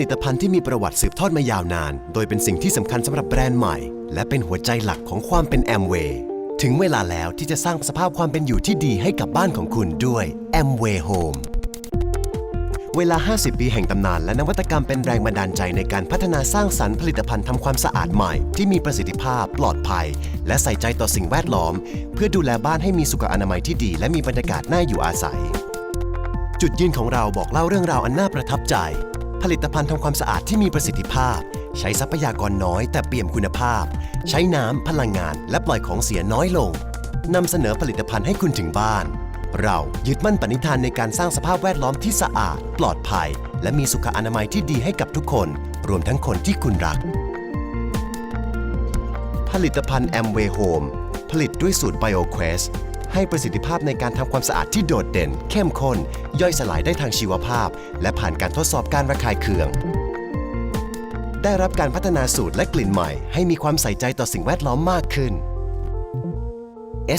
ลิตภัณฑ์ที่มีประวัติสืบทอดมายาวนาน โดยเป็นสิ่งที่สำคัญสำหรับแบรนด์ใหม่ และเป็นหัวใจหลักของความเป็นแอมเวย์ถึงเวลาแล้วที่จะสร้างสภาพความเป็นอยู่ที่ดีให้กับบ้านของคุณด้วย Amway Home เวลา 50 ปีแห่งตำนานและนวัตกรรมเป็นแรงบันดาลใจในการพัฒนาสร้างสรรค์ผลิตภัณฑ์ทำความสะอาดใหม่ ที่มีประสิทธิภาพ ปลอดภัย และใส่ใจต่อสิ่งแวดล้อม เพื่อดูแลบ้านให้มีสุขอนามัยที่ดี และมีบรรยากาศน่าอยู่อาศัย จุดยืนของเราบอกเล่าเรื่องราวอันน่าประทับใจ ผลิตภัณฑ์ทำความสะอาดที่มีประสิทธิภาพ ใช้ทรัพยากรน้อยแต่เปี่ยมคุณภาพ ใช้น้ำพลังงานและปล่อยของเสียน้อยลงนำเสนอผลิตภัณฑ์ให้คุณถึงบ้าน เรายึดมั่นปณิธานในการสร้างสภาพแวดล้อมที่สะอาด ปลอดภัย และมีสุขอนามัยที่ดีให้กับทุกคน รวมทั้งคนที่คุณรัก ผลิตภัณฑ์ Amway Home ผลิตด้วยสูตร BioQuest ให้ประสิทธิภาพในการทำความสะอาดที่โดดเด่น เข้มข้น ย่อยสลายได้ทางชีวภาพ และผ่านการทดสอบการระคายเคือง ได้รับการพัฒนาสูตรและกลิ่นใหม่ ให้มีความใส่ใจต่อสิ่งแวดล้อมมากขึ้น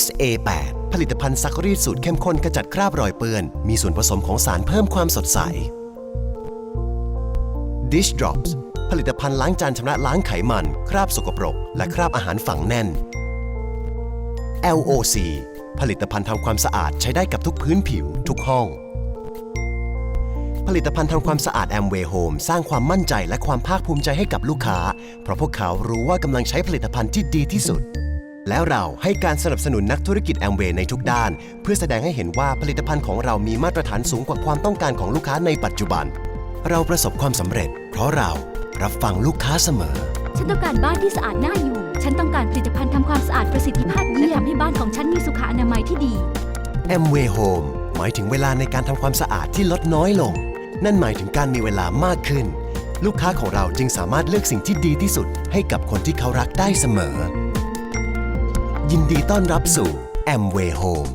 SA8 ผลิตภัณฑ์ซักรีดสูตรเข้มข้นขจัดคราบรอยเปื้อน มีส่วนผสมของสารเพิ่มความสดใส Dish Drops ผลิตภัณฑ์ล้างจานชำระล้างไขมัน คราบสกปรก และคราบอาหารฝังแน่น LOC ผลิตภัณฑ์ทำความสะอาดใช้ได้กับทุกพื้นผิวทุกห้อง ผลิตภัณฑ์ทำความสะอาด Amway Home สร้างความมั่นใจและความภาคภูมิใจให้กับลูกค้า เพราะพวกเขารู้ว่ากำลังใช้ผลิตภัณฑ์ที่ดีที่สุด แล้วเราให้การสนับสนุนนักธุรกิจ Amway ในทุกด้าน เพื่อแสดงให้เห็นว่าผลิตภัณฑ์ของเรามีมาตรฐานสูงกว่าความต้องการของลูกค้าในปัจจุบัน เราประสบความสำเร็จ เพราะเรารับฟังลูกค้าเสมอ ฉันต้องการบ้านที่สะอาดน่าอยู่ ฉันต้องการผลิตภัณฑ์ทำความสะอาดประสิทธิภาพและทำให้บ้านของฉันมีสุขอนามัยที่ดี M way Home หมายถึงเวลาในการทำความสะอาดที่ลดน้อยลง นั่นหมายถึงการมีเวลามากขึ้น ลูกค้าของเราจึงสามารถเลือกสิ่งที่ดีที่สุด ให้กับคนที่เขารักได้เสมอ ยินดีต้อนรับสู่ M way Home